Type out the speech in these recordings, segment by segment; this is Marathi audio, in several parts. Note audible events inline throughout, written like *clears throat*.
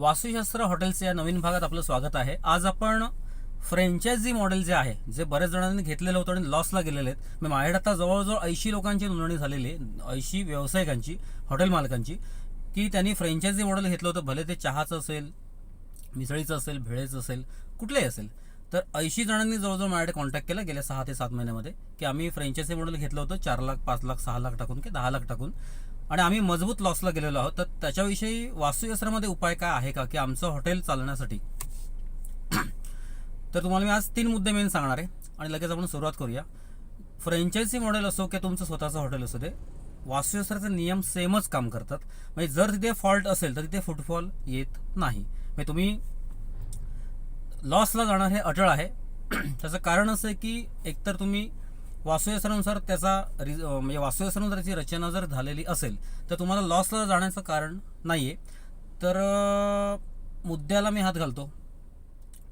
वास्तुशास्त्र हॉटेल्स या नवीन भागात आपलं स्वागत आहे. आज आपण फ्रँचायझी मॉडेल जे आहे जे बऱ्याच जणांनी घेतलेलं होतं आणि लॉसला गेलेले आहेत. मी माझ्याकडे आता जवळजवळ ऐंशी लोकांची नोंदणी झालेली आहे ऐंशी व्यावसायिकांची हॉटेल मालकांची की त्यांनी फ्रँचायझी मॉडेल घेतलं होतं. भले ते चहाचं असेल मिसळीचं असेल भेळेचं असेल कुठलंही असेल. तर ऐंशी जणांनी जवळजवळ माझ्याकडे कॉन्टॅक्ट केला गेल्या सहा ते सात महिन्यामध्ये की आम्ही फ्रँचायझी मॉडेल घेतलं होतं चार लाख पाच लाख सहा लाख टाकून की दहा लाख टाकून. आणि आम्ही मजबूत लॉसला गेलेलो आहोत. तर त्याच्याविषयी वास्तुशास्त्रामध्ये उपाय काय आहे का? की आमचं हॉटेल चालण्यासाठी. *clears throat* तर तुम्हाला मी आज तीन मुद्दे मेन सांगणार आहे. आणि लगेच आपण सुरुवात करूया. फ्रँचायझी मॉडेल असो की तुमचं स्वतःचं हॉटेल असू दे वास्तुशास्त्राचे नियम सेमच काम करतात. म्हणजे जर तिथे फॉल्ट असेल तर तिथे फुटफॉल येत नाही. म्हणजे तुम्ही लॉसला जाणार हे अटळ आहे. *clears throat* त्याचं कारण असं आहे की एकतर तुम्ही वास्तुशास्त्रानुसार त्याचा रि म्हणजे वास्तुशास्त्रानुसार त्याची रचना जर झालेली असेल तर तुम्हाला लॉसला जाण्याचं कारण नाही आहे तर मुद्द्याला मी हात घालतो.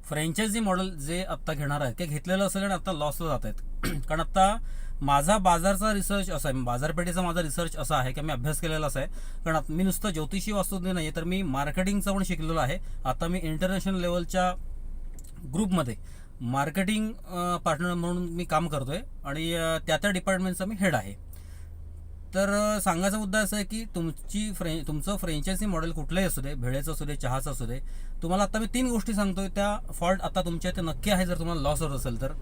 फ्रँचायझी मॉडेल जे आत्ता घेणार आहेत ते घेतलेलं असेल आणि आत्ता लॉसला जात आहेत. *clears throat* कारण आत्ता माझा बाजारचा रिसर्च असा आहे बाजारपेठेचा माझा रिसर्च असा आहे की मी अभ्यास केलेला असा आहे. कारण मी नुसतं ज्योतिषी वास्तुज्ञ नाही आहे तर मी मार्केटिंगचं पण शिकलेलो आहे. आता मी इंटरनॅशनल लेवलच्या ग्रुपमध्ये मार्केटिंग पार्टनर म्हणून मी काम करतोय आणि त्या त्या डिपार्टमेंटचा मी हेड आहे. तर सांगायचा मुद्दा असा आहे की तुमची फ्रे तुमचं फ्रँचायझी मॉडेल कुठलंही असू दे भेळेचं असू दे चहाचं असू दे तुम्हाला आता मी तीन गोष्टी सांगतोय. त्या फॉल्ट आता तुमच्या इथे नक्की आहे जर तुम्हाला लॉस होत असेल तर.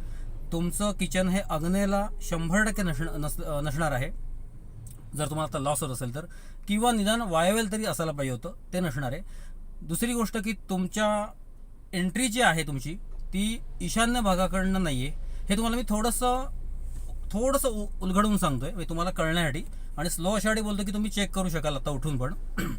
तुमचं किचन हे अग्नेला शंभर टक्के नस नस नसणार आहे. जर तुम्हाला आता लॉस होत असेल तर. किंवा निदान वायवेल तरी असायला पाहिजे होतं ते नसणार आहे. दुसरी गोष्ट की तुमच्या एंट्री जी आहे तुमची ती ईशान्य भागाकडनं नाही आहे हे तुम्हाला मी थोडंसं थोडंसं उ- उलगडून सांगतोय. म्हणजे तुम्हाला कळण्यासाठी आणि स्लो अशासाठी बोलतो की तुम्ही चेक करू शकाल आता उठून पण. *clears throat*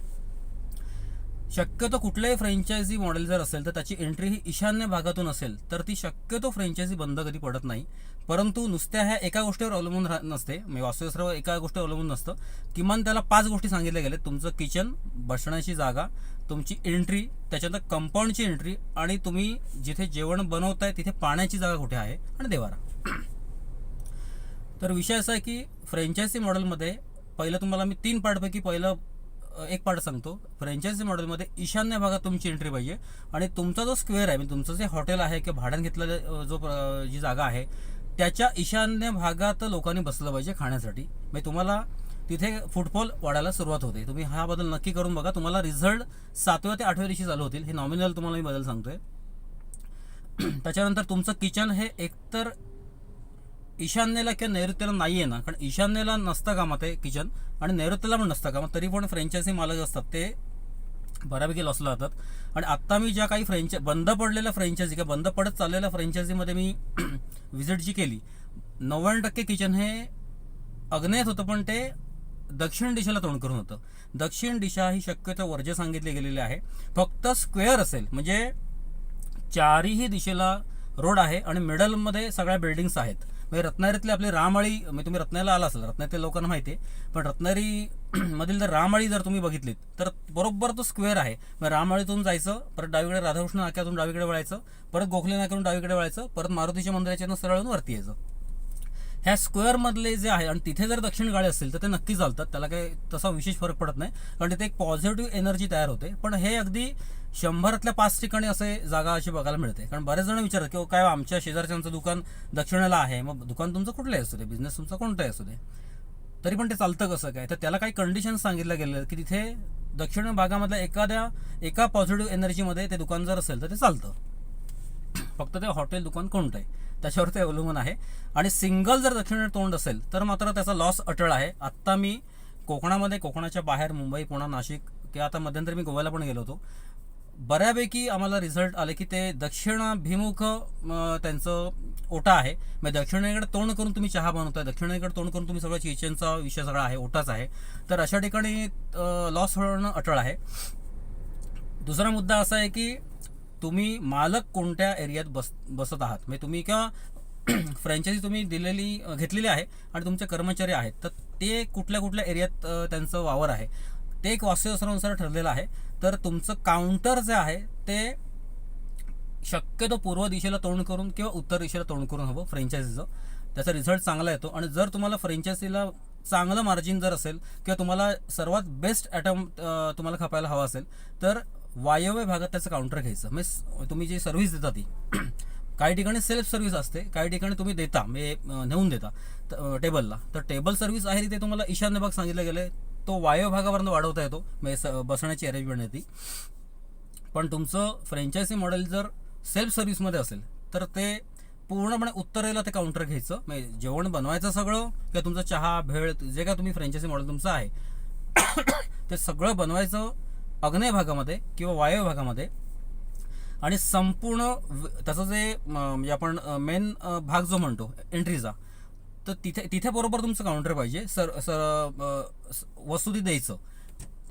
शक्यतो कुठल्याही फ्रँचायझी मॉडेल जर असेल तर त्याची एंट्री ही ईशान्य भागातून असेल तर ती शक्यतो फ्रँचायझी बंद कधी पडत नाही. परंतु नुसत्या ह्या एका गोष्टीवर अवलंबून राह- नसते. म्हणजे वास्तुशास्त्रावर एका गोष्टीवर अवलंबून नसतं. किमान त्याला पाच गोष्टी सांगितल्या गेल्या तुमचं किचन बसण्याची जागा तुमची एंट्री त्याच्यानंतर कंपाऊंडची एंट्री आणि तुम्ही जिथे जेवण बनवताय तिथे पाण्याची जागा कुठे आहे आणि देवारा. तर विषय असा आहे की फ्रँचायझी मॉडेलमध्ये पहिलं तुम्हाला मी तीन पार्टपैकी पहिलं एक पार्ट सांगतो. फ्रँचायझी मॉडेलमध्ये ईशान्य भागात तुमची एंट्री पाहिजे आणि तुमचा जो स्क्वेअर आहे म्हणजे तुमचं जे हॉटेल आहे किंवा भाड्यानं घेतलेलं जो जी जागा आहे त्याच्या ईशान्य भागात लोकांनी बसलं पाहिजे खाण्यासाठी. म्हणजे तुम्हाला तिथे फुटफॉल वाढायला सुरुवात होते. तुम्ही हा बदल नक्की करून बघा. तुम्हाला रिझल्ट सातव्या ते आठव्या दिवशी चालू होतील. हे नॉमिनल तुम्हाला मी बदल सांगतोय. *clears throat* त्याच्यानंतर तुमचं किचन हे एकतर ईशान्येला किंवा नैऋत्याला नाही आहे ना कारण ईशान्येला नसतं कामात आहे किचन आणि नैऋत्यला पण नसतं कामात. तरी पण फ्रँचायझी मालक असतात. ते बऱ्यापैकी लॉसला जातात. आणि आत्ता मी ज्या काही फ्रँच बंद पडलेल्या फ्रँचायझी किंवा बंद पडत चाललेल्या फ्रँचायझीमध्ये मी *clears throat* व्हिजिट जी केली नव्याण्णव टक्के किचन हे अग्नेयत होतं पण ते दक्षिण दिशेला तोंड करून होतं. दक्षिण दिशा ही शक्यतो वर्ज्य सांगितली गेलेली आहे. फक्त स्क्वेअर असेल म्हणजे चारही दिशेला रोड आहे आणि मिडलमध्ये सगळ्या बिल्डिंग्स आहेत. म्हणजे रत्नागिरीतली आपली रामाळी म्हणजे तुम्ही रत्नागिरीला आला असाल रत्नागिरीतल्या लोकांना माहिती आहे पण रत्नागिरी *clears throat* मधील जर रामाळी जर तुम्ही बघितलीत तर बरोबर तो स्क्वेअर आहे. मग रामाळीतून जायचं परत डावीकडे राधाकृष्ण नाक्यातून डावीकडे वळायचं परत गोखले नाक्यातून डावीकडे वळायचं परत मारुतीच्या मंदिराच्या सरळून वरती यायचं. ह्या स्क्वेअरमधले जे आहे आणि तिथे जर दक्षिण गाळे असतील तर ते नक्की चालतात. त्याला काही तसा विशेष फरक पडत नाही. कारण तिथे एक पॉझिटिव्ह एनर्जी तयार होते. पण हे अगदी शंभरातल्या पाच ठिकाणी असे जागा अशी बघायला मिळते. कारण बरेच जण विचारतात की काय हो, आमच्या शेजारच्यांचं दुकान दक्षिणेला आहे. मग दुकान तुमचं कुठलंही असू दे बिझनेस तुमचा कोणताही असू दे. तरी पण ते चालतं कसं काय? तर त्याला काही कंडिशन सांगितलं गेलं की तिथे दक्षिण भागामधल्या एखाद्या एका पॉझिटिव्ह एनर्जीमध्ये ते दुकान जर असेल तर ते चालतं. फक्त ते हॉटेल दुकान कोणतं आहे? त्याच्यावर ते अवलंबून आहे. आणि सिंगल जर दक्षिणेकडे तोंड असेल तर मात्र त्याचा लॉस अटळ आहे. आत्ता मी कोकणामध्ये कोकणाच्या बाहेर मुंबई पुणा नाशिक किंवा आता मध्यंतरी मी गोव्याला पण गेलो होतो. बऱ्यापैकी आम्हाला रिझल्ट आले की ते दक्षिणाभिमुख त्यांचं ओटा आहे. म्हणजे दक्षिणेकडे तोंड करून तुम्ही चहा बनवताय दक्षिणेकडे तोंड करून तुम्ही सगळं किचनचा विषय सगळा आहे ओटाच आहे. तर अशा ठिकाणी लॉस होणं अटळ आहे. दुसरा मुद्दा असा आहे की तुम्ही मालक कोणत्या एरियात बस बसत आहात? म्हणजे तुम्ही किंवा *clears throat* फ्रँचायझी तुम्ही दिलेली घेतलेली आहे आणि तुमचे कर्मचारी आहेत तर ते कुठल्या कुठल्या एरियात त्यांचं वावर आहे? ते एक वास्तुशास्त्रानुसार ठरलेलं आहे. तर तुमचं काउंटर जे आहे ते शक्यतो पूर्व दिशेला तोंड करून किंवा उत्तर दिशेला तोंड करून हवं फ्रँचायझीचं त्याचा रिझल्ट चांगला येतो. आणि जर तुम्हाला फ्रँचायझीला चांगलं मार्जिन जर असेल किंवा तुम्हाला सर्वात बेस्ट ॲटम तुम्हाला खपायला हवा असेल तर वायव्य भागात त्याचं काउंटर घ्यायचं. म्हणजे तुम्ही जी सर्व्हिस देता ती *clears throat* काही ठिकाणी सेल्फ सर्व्हिस असते काही ठिकाणी तुम्ही देता म्हणजे नेऊन देता टेबलला तर टेबल सर्व्हिस आहे तिथे तुम्हाला ईशान्य भाग सांगितलं गेलं तो वायव्य भागापर्यंत वाढवता येतो म्हणजे स- बसण्याची अरेंजमेंट आहे ती. पण तुमचं फ्रँचायझी मॉडेल जर सेल्फ सर्व्हिसमध्ये असेल तर ते पूर्णपणे उत्तरेला ते काउंटर घ्यायचं. म्हणजे जेवण बनवायचं सगळं किंवा तुमचं चहा भेळ जे काय तुम्ही फ्रँचायझी मॉडेल तुमचं आहे *coughs* ते सगळं बनवायचं अग्नेय भागामध्ये किंवा वायव्य भागामध्ये. आणि संपूर्ण व- त्याचं जे म्हणजे आपण मेन भाग जो म्हणतो एंट्रीचा तर तिथे तिथे बरोबर तुमचं काउंटर पाहिजे. सर सर अ, द्यायचं.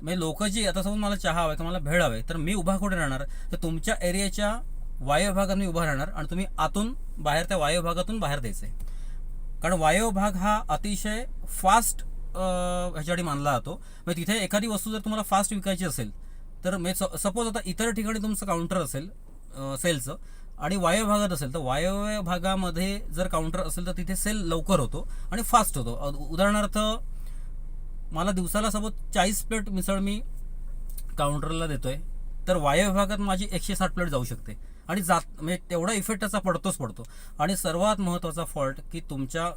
म्हणजे लोक जी आता समज मला चहा हवाय किंवा मला भेळ हवे तर मी उभा कुठे राहणार? तर तुमच्या एरियाच्या वायव्य भागात मी उभा राहणार आणि तुम्ही आतून बाहेर त्या वायव्य भागातून बाहेर द्यायचं आहे कारण वायव्य भाग हा अतिशय फास्ट ह्याच्यासाठी मानला जातो. म्हणजे तिथे एखादी वस्तू जर तुम्हाला फास्ट विकायची असेल तर म्हणजे सपोज आता इतर ठिकाणी तुमचं काउंटर असेल सेलचं आणि वायव्य भागात असेल तर वायव्य भागामध्ये जर काउंटर असेल तर तिथे सेल लवकर होतो आणि फास्ट होतो. उदाहरणार्थ मला दिवसाला सपोज चाळीस प्लेट मिसळ मी काउंटरला देतोय तर वायव्य भागात माझी एकशे साठ प्लेट जाऊ शकते. आणि जात म्हणजे तेवढा इफेक्ट त्याचा पडतोच पडतो. आणि सर्वात महत्त्वाचा फॉल्ट की तुमच्या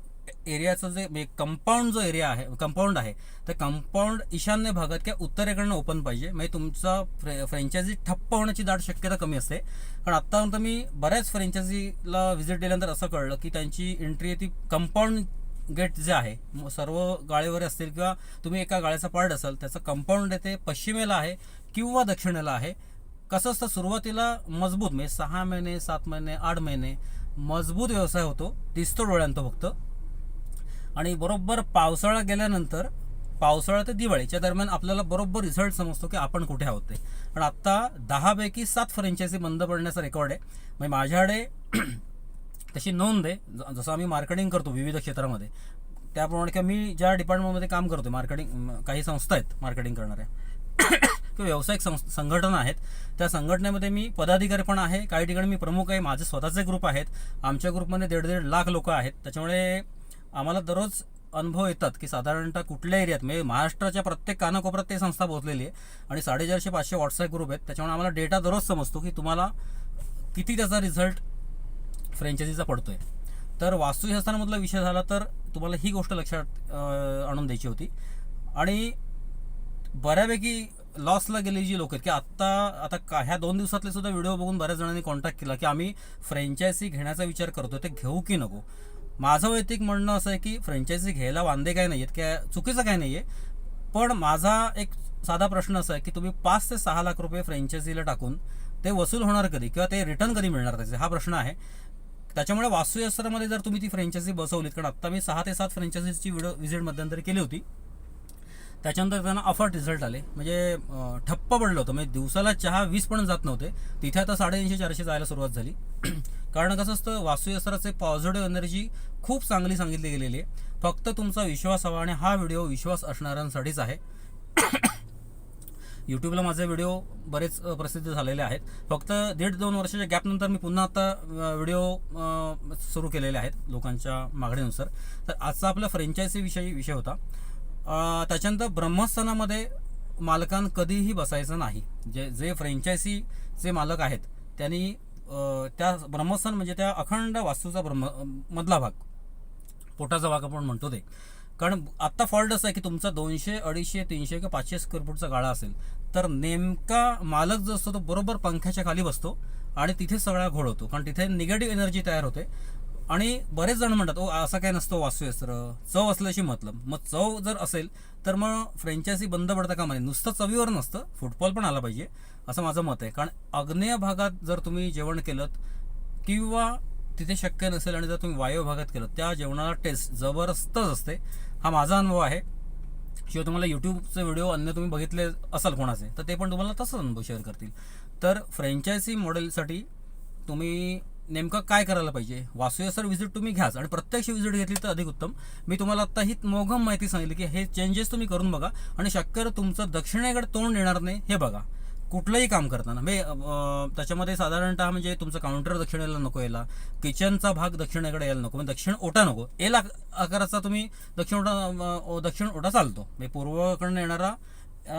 एरियाचं जे म्हणजे कंपाऊंड जो एरिया आहे कंपाऊंड आहे तर कंपाऊंड ईशान्य भागात किंवा उत्तरेकडनं ओपन पाहिजे. म्हणजे तुमचा फ्रे फ्रँचायझी ठप्प होण्याची दाट शक्यता कमी असते. कारण आत्तापर्यंत मी बऱ्याच फ्रँचायझीला व्हिजिट दिल्यानंतर असं कळलं की त्यांची एंट्री ती कंपाऊंड गेट जे आहे सर्व गाळेवर असतील किंवा तुम्ही एका गाळ्याचा पार्ट असाल त्याचं कंपाऊंड येते पश्चिमेला आहे किंवा दक्षिणेला आहे. कसं असतं सुरुवातीला मजबूत म्हणजे सहा महिने सात महिने आठ महिने मजबूत व्यवसाय होतो दिसतो डोळ्यांतो फक्त. आणि बरोबर पावसाळा गेल्यानंतर पावसाळा ते दिवाळीच्या दरम्यान आपल्याला बरोबर रिझल्ट समजतो की आपण कुठे आहोत ते. पण आत्ता दहापैकी सात फ्रँचायझी बंद पडण्याचा रेकॉर्ड आहे. म्हणजे माझ्याकडे *clears throat* तशी नोंद आहे. ज- जसं आम्ही मार्केटिंग करतो विविध क्षेत्रामध्ये. त्याप्रमाणे किंवा मी ज्या डिपार्टमेंटमध्ये काम करतो मार्केटिंग काही संस्था आहेत मार्केटिंग करणाऱ्या. *coughs* किंवा व्यावसायिक संस- संघटना आहेत. त्या संघटनेमध्ये मी पदाधिकारी पण आहे. काही ठिकाणी मी प्रमुख आहे. माझे स्वतःचे ग्रुप आहेत. आमच्या ग्रुपमध्ये दीड दीड लाख लोक आहेत. त्याच्यामुळे आम्हाला दररोज अनुभव येतात की साधारणतः कुठल्या एरियात म्हणजे महाराष्ट्राच्या प्रत्येक कानाकोपऱ्यात ते संस्था पोहोचलेली आहे आणि साडेचारशे पाचशे व्हॉट्सअप ग्रुप आहेत. त्याच्यामुळे आम्हाला डेटा दररोज समजतो की तुम्हाला किती त्याचा रिझल्ट फ्रँचायझीचा पडतोय. तर वास्तुशास्त्रामधला विषय झाला तर तुम्हाला ही गोष्ट लक्षात आणून द्यायची होती. आणि बऱ्यापैकी लॉसला गेली जी लोक आहेत की आत्ता आता का ह्या दोन दिवसातले सुद्धा व्हिडिओ बघून बऱ्याच जणांनी कॉन्टॅक्ट केला की आम्ही फ्रँचायझी घेण्याचा विचार करतो ते घेऊ की नको. माझं वैयक्तिक म्हणणं असं आहे की फ्रँचायझी घ्यायला वांदे काय नाही आहेत काय चुकीचं काय नाही आहे पण माझा एक साधा प्रश्न असा आहे की तुम्ही पाच ते सहा लाख रुपये फ्रँचायझीला टाकून ते वसूल होणार कधी किंवा ते रिटर्न कधी मिळणार त्याचे? हा प्रश्न आहे. त्याच्यामुळे वास्तुशास्त्रामध्ये जर तुम्ही ती फ्रँचायझी बसवलीत कारण आत्ता मी सहा ते सात फ्रँचायझीची व्हिडिओ व्हिजिट मध्यंतरी केली होती. त्याच्यानंतर त्यांना अफर्ट रिझल्ट आले. म्हणजे ठप्प पडलं होतं. म्हणजे दिवसाला चहा वीस पण जात नव्हते. तिथे आता साडेतीनशे चारशे जायला सुरुवात झाली. कारण कसं असतं वास्तुशास्त्राचे पॉझिटिव्ह एनर्जी खूप चांगली सांगितली गेलेली आहे. फक्त तुमचा विश्वास हवा आणि हा व्हिडिओ विश्वास असणाऱ्यांसाठीच आहे. *coughs* यूट्यूबला माझे व्हिडिओ बरेच प्रसिद्ध झालेले आहेत. फक्त दीड दोन वर्षाच्या गॅपनंतर मी पुन्हा आता व्हिडिओ सुरू केलेले आहेत लोकांच्या मागणीनुसार. तर आजचा आपला फ्रँचायझी विषयी विषय होता. त्याच्यानंतर ब्रह्मस्थानामध्ये मालकान कधीही बसायचं नाही. जे जे फ्रँचायसीचे मालक आहेत त्यांनी त्या ब्रह्मस्थान म्हणजे त्या अखंड वास्तूचा ब्रह्म मधला भाग. पोटाचा भाग आपण म्हणतो ते. कारण आत्ता फॉल्ट असं आहे की तुमचा दोनशे अडीचशे तीनशे किंवा पाचशे स्क्वेअर फूटचा गाळा असेल तर नेमका मालक जो असतो तो बरोबर पंख्याच्या खाली बसतो आणि तिथे सगळा घोळ होतो. कारण तिथे निगेटिव्ह एनर्जी तयार होते. आणि बरेच जण म्हणतात ओ असं काय नसतं वास्तुशास्त्र चव असल्याशी मतलब. मग चव जर असेल तर मग फ्रँचायसी बंद पडता कामा नये नुसतं चवीवर नसतं. फुटबॉल पण आला पाहिजे असं माझं मत आहे. कारण आग्नेय भागात जर तुम्ही जेवण केलं किंवा तिथे शक्य नसेल आणि जर तुम्ही वायव्य भागात केलं त्या जेवणाला टेस्ट जबरदस्तच असते. हा माझा अनुभव आहे. किंवा तुम्हाला यूट्यूबचे व्हिडिओ अन्य तुम्ही बघितले असाल कोणाचे तर ते पण तुम्हाला तसंच अनुभव शेअर करतील. तर फ्रँचायसी मॉडेलसाठी तुम्ही नेमकं काय करायला पाहिजे? वास्तुशास्त्र व्हिजिट तुम्ही घ्याच आणि प्रत्यक्ष व्हिजिट घेतली तर अधिक उत्तम. मी तुम्हाला आता ही मोघम माहिती सांगितली की हे चेंजेस तुम्ही करून बघा आणि शक्यतो तुमचं दक्षिणेकडे तोंड येणार नाही हे बघा. कुठलंही काम करताना. म्हणजे त्याच्यामध्ये साधारणतः म्हणजे तुमचं काउंटर दक्षिणेला नको यायला किचनचा भाग दक्षिणेकडे यायला नको म्हणजे दक्षिण ओटा नको. एल आक- आकाराचा तुम्ही दक्षिण ओटा दक्षिण ओटा चालतो. म्हणजे पूर्वकडनं येणारा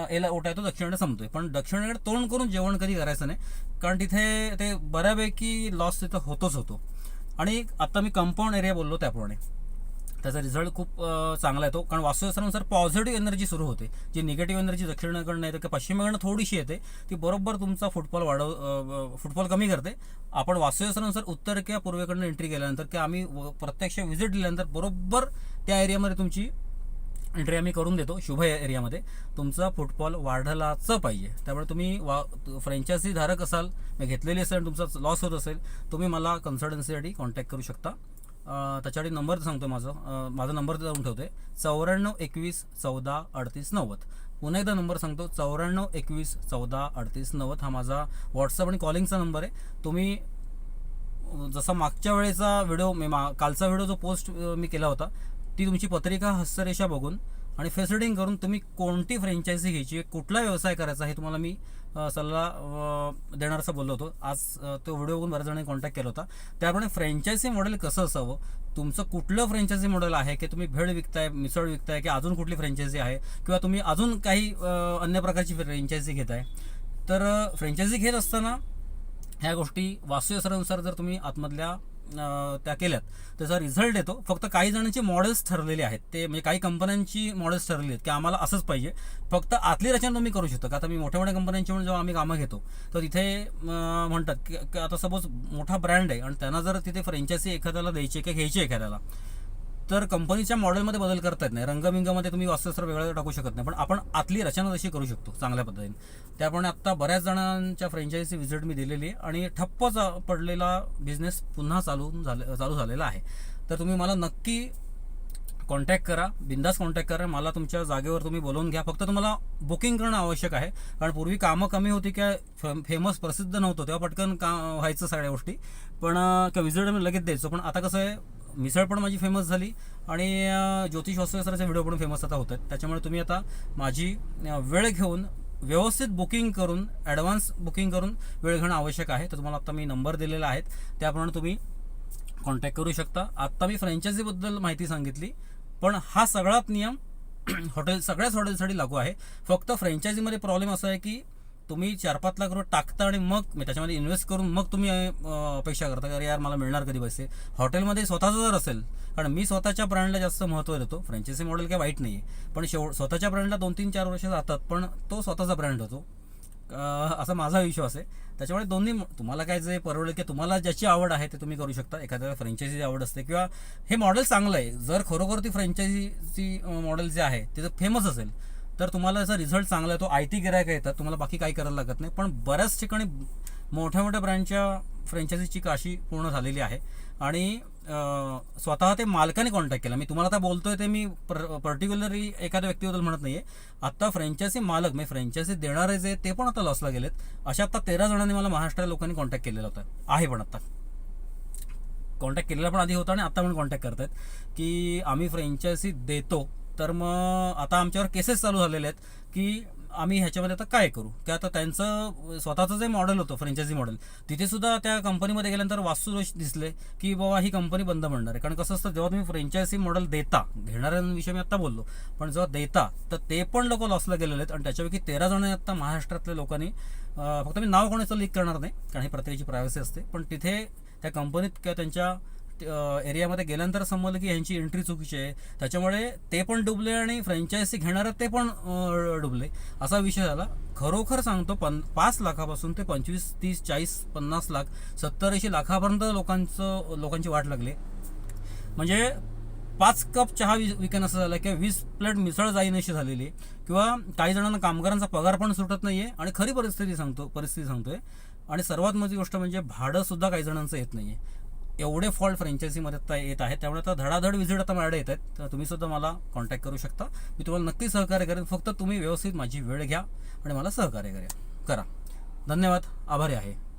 एला ओटा आहे तो दक्षिणेकडे संपतोय. पण दक्षिणेकडे तोंड करून जेवण कधी करायचं नाही कारण तिथे ते बऱ्यापैकी लॉस तिथं होतोच होतो. आणि आता मी कंपाऊंड एरिया बोललो त्याप्रमाणे. त्याचा रिझल्ट खूप चांगला येतो. कारण वास्तुशास्त्रानुसार पॉझिटिव्ह एनर्जी सुरू होते. जी निगेटिव्ह एनर्जी दक्षिणेकडनं येते किंवा पश्चिमेकडनं थोडीशी येते. ती बरोबर तुमचा फुटबॉल वाढव फुटबॉल कमी करते. आपण वास्तुशास्त्रानुसार उत्तर किंवा पूर्वेकडनं एंट्री केल्यानंतर किंवा आम्ही व- प्रत्यक्ष व्हिजिट दिल्यानंतर बरोबर त्या एरियामध्ये तुमची एंट्री आम्ही करून देतो शुभ एरियामध्ये. तुमचा फुटबॉल वाढलाच पाहिजे. त्यामुळे तुम्ही वा फ्रँचायसी धारक असाल मी घेतलेली असेल आणि तुमचा लॉस होत असेल तुम्ही मला कन्सल्टन्सीसाठी कॉन्टॅक्ट करू शकता. त्याच्यासाठी नंबर सांगतो माझं. माझा नंबर जाऊन ठेवते चौऱ्याण्णव एकवीस चौदा अडतीस नव्वद. पुन्हा एकदा नंबर सांगतो. चौऱ्याण्णव एकवीस चौदा अडतीस नव्वद हा माझा व्हॉट्सअप आणि कॉलिंगचा नंबर आहे. तुम्ही जसा मागच्या वेळेचा व्हिडिओ मी मा कालचा व्हिडिओ जो पोस्ट मी केला होता ती तुमची पत्रिका हस्तरेषा बघून आणि फेस रिडिंग करून तुम्ही कोणती फ्रँचायझी घ्यायची कुठला व्यवसाय करायचा हे तुम्हाला मी सल्ला देणार असं बोललो होतो. आज तो व्हिडिओ बघून बऱ्याच जणांनी कॉन्टॅक्ट केला होता. त्याप्रमाणे फ्रँचायझी मॉडेल कसं असावं? तुमचं कुठलं फ्रँचायझी मॉडेल आहे? की तुम्ही भेळ विकताय मिसळ विकताय की अजून कुठली फ्रँचायझी आहे? किंवा तुम्ही अजून काही अन्य प्रकारची फ्रँचायझी घेताय? तर फ्रँचायझी घेत असताना ह्या गोष्टी वास्तुशास्त्रानुसार जर तुम्ही आतमधल्या त्या केल्यात. त्याचा रिझल्ट येतो. फक्त काही जणांचे मॉडेल्स ठरलेले आहेत. ते म्हणजे काही कंपन्यांची मॉडेल्स ठरलेली आहेत की आम्हाला असंच पाहिजे. फक्त आतली रचना तुम्ही करू शकता. का आता मी मोठ्या मोठ्या कंपन्यांची म्हणून जेव्हा आम्ही कामं घेतो तर तिथे म्हणतात की की आता सपोज मोठा ब्रँड आहे आणि त्यांना जर तिथे फ्रँचायझी एखाद्याला द्यायची आहे किंवा घ्यायची आहे एखाद्याला तर कंपनीच्या मॉडेलमध्ये बदल करता येत नाही. रंगबिंगमध्ये तुम्ही वास्तुशास्त्र वेगळं टाकू शकत नाही. पण आपण आतली रचना तशी करू शकतो चांगल्या पद्धतीने. त्याप्रमाणे आत्ता बऱ्याच जणांच्या फ्रँचायझी व्हिजिट मी दिलेली आहे आणि ठप्प पडलेला बिझनेस पुन्हा चालू झाले चालू झालेला आहे. तर तुम्ही मला नक्की कॉन्टॅक्ट करा. बिंदास कॉन्टॅक्ट करा. मला तुमच्या जागेवर तुम्ही बोलवून घ्या. फक्त तुम्हाला बुकिंग करणं आवश्यक आहे. कारण पूर्वी कामं कमी होती काय फेमस प्रसिद्ध नव्हतं. तेव्हा पटकन का व्हायचं सगळ्या गोष्टी. पण का विजिट मी लगेच द्यायचो. पण आता कसं आहे मिसळ पण माझी फेमस झाली आणि ज्योतिष वास्तुशास्त्राचे व्हिडिओ पण फेमस आता होत आहेत. त्याच्यामुळे तुम्ही आता माझी वेळ घेऊन व्यवस्थित बुकिंग करून ॲडव्हान्स बुकिंग करून वेळ घेणं आवश्यक आहे. तर तुम्हाला आत्ता मी नंबर दिलेला आहेत त्याप्रमाणे तुम्ही कॉन्टॅक्ट करू शकता. आत्ता मी फ्रँचायझीबद्दल माहिती सांगितली पण हा सगळाच नियम *clears throat* हॉटेल सगळ्याच हॉटेलसाठी लागू आहे. फक्त फ्रँचायझीमध्ये प्रॉब्लेम असा आहे की तुम्ही चार पाच लाख रुपये टाकता आणि मग त्याच्यामध्ये इन्व्हेस्ट करून मग तुम्ही अपेक्षा करता अरे यार मला मिळणार कधी पैसे? हॉटेलमध्ये स्वतःचं जर असेल कारण मी स्वतःच्या ब्रँडला जास्त महत्त्व देतो. फ्रँचायसी मॉडेल काही वाईट नाही आहे पण शेव स्वतःच्या ब्रँडला दोन तीन चार वर्ष जातात पण तो स्वतःचा ब्रँड होतो. असा माझा विश्वास आहे. त्याच्यामुळे दोन्ही तुम्हाला काय जे परवडेल की तुम्हाला ज्याची आवड आहे ते तुम्ही करू शकता. एखाद्याला फ्रँचायझीची आवड असते किंवा हे मॉडेल चांगलं आहे. जर खरोखर ती फ्रँचायझीची मॉडेल जे आहे ते जर फेमस असेल. तर तुम्हाला जर रिझल्ट चांगला आहे तो आय टी गिरायक येतात तुम्हाला बाकी काही करायला लागत नाही. पण बऱ्याच ठिकाणी मोठ्या मोठ्या ब्रँडच्या फ्रँचायझीची काशी पूर्ण झालेली आहे. आणि स्वतः ते मालकाने कॉन्टॅक्ट केला. मी तुम्हाला आता बोलतोय ते मी पर्टिक्युलरली एखाद्या व्यक्तीबद्दल म्हणत नाही आहे आत्ता फ्रँचायझी मालक म्हणजे फ्रँचायझी देणारे जे ते पण आता लॉसला गेलेत. अशा आता तेरा जणांनी मला महाराष्ट्र लोकांनी कॉन्टॅक्ट केलेला होता. आहे पण आता. कॉन्टॅक्ट केलेला पण आधी होता आणि आत्ता पण कॉन्टॅक्ट करत आहेत की आम्ही फ्रँचायझी देतो. तर मग आता आमच्यावर केसेस चालू झालेले आहेत की आम्ही ह्याच्यामध्ये आता काय करू? की आता त्यांचं स्वतःचं जे मॉडेल होतं फ्रँचायझी मॉडेल तिथे सुद्धा त्या कंपनीमध्ये गेल्यानंतर वास्तुदोष दिसले की बाबा ही कंपनी बंद पडणार आहे. कारण कसं असतं जेव्हा तुम्ही फ्रँचायझी मॉडेल देता घेणाऱ्यांविषयी मी आता बोललो पण जेव्हा देता तर ते पण लोक लॉसला गेलेले आहेत. आणि त्याच्यापैकी तेरा जण आता महाराष्ट्रातल्या लोकांनी. फक्त मी नाव कोणाचं लीक करणार नाही कारण ही प्रत्येकाची प्रायव्हसी असते. पण तिथे त्या कंपनीत किंवा त्यांच्या एरियामध्ये गेल्यानंतर समजलं की ह्यांची एंट्री चुकीची आहे. त्याच्यामुळे ते पण डुबले आणि फ्रँचायझी घेणारे ते पण डुबले. असा विषय झाला. खरोखर सांगतो पन पाच लाखापासून ते पंचवीस तीस चाळीस पन्नास लाख सत्तर ऐंशी लाखापर्यंत लोकांचं लोकांची वाट लागली. म्हणजे पाच कप चहा वि विकेन असं झालं किंवा वीस प्लेट मिसळ जाईन अशी झालेली आहे किंवा काही जणांना कामगारांचा पगार पण सुटत नाही आहे आणि खरी परिस्थिती सांगतो परिस्थिती सांगतोय. आणि सर्वात मोठी गोष्ट म्हणजे भाडंसुद्धा काही जणांचं येत नाही आहे एवढे फॉल्ट फ्रँचायझीमध्ये आता येत आहेत त्यामुळे आता धडाधड विजिट आता माझ्याकडे येत आहेत. तर तुम्ही सुद्धा मला कॉन्टॅक्ट करू शकता. मी तुम्हाला नक्की सहकार्य करेन. फक्त तुम्ही व्यवस्थित माझी वेळ घ्या आणि मला सहकार्य करा. करा. धन्यवाद. आभारी आहे.